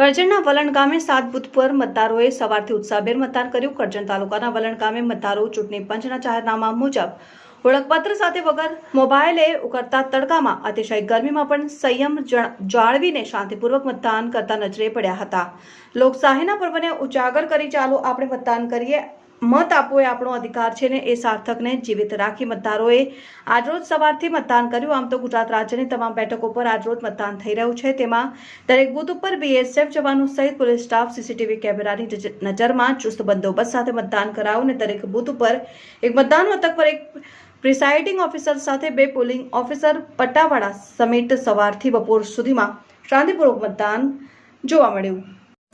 કરજણના વલણ ગામે સાત બુથ પર મતદારોએ સવારથી ઉત્સાહભેર મતદાન કર્યું. કરજણ તાલુકાના વલણ ગામે મતદારો ચૂંટણી પંચના જાહેરનામા મુજબ ઓળખપત્ર સાથે વગર મોબાઈલે ઉકળતા તડકામાં અતિશય ગરમીમાં પણ સંયમ જાળવીને શાંતિપૂર્વક મતદાન કરતા નજરે પડ્યા હતા. લોકશાહીના પર્વને ઉજાગર કરી ચાલો આપણે મતદાન કરીએ. મત આપવો એ આપણો અધિકાર છે ને એ સાર્થકને જીવિત રાખી મતદારોએ આજરોજ સવારથી મતદાન કર્યું. આમ તો ગુજરાત રાજ્યની તમામ બેઠકો પર આજરોજ મતદાન થઈ રહ્યું છે. તેમાં દરેક બૂથ ઉપર બીએસએફ જવાનો સહિત પોલીસ સ્ટાફ, સીસીટીવી કેમેરાની નજરમાં ચુસ્ત બંદોબસ્ત સાથે મતદાન કરાયું અને દરેક બૂથ ઉપર એક મતદાન મથક પર એક પ્રિસાઇડિંગ ઓફિસર સાથે બે પોલિંગ ઓફિસર પટ્ટાવાળા સમેત સવારથી બપોર સુધીમાં શાંતિપૂર્વક મતદાન જોવા મળ્યું.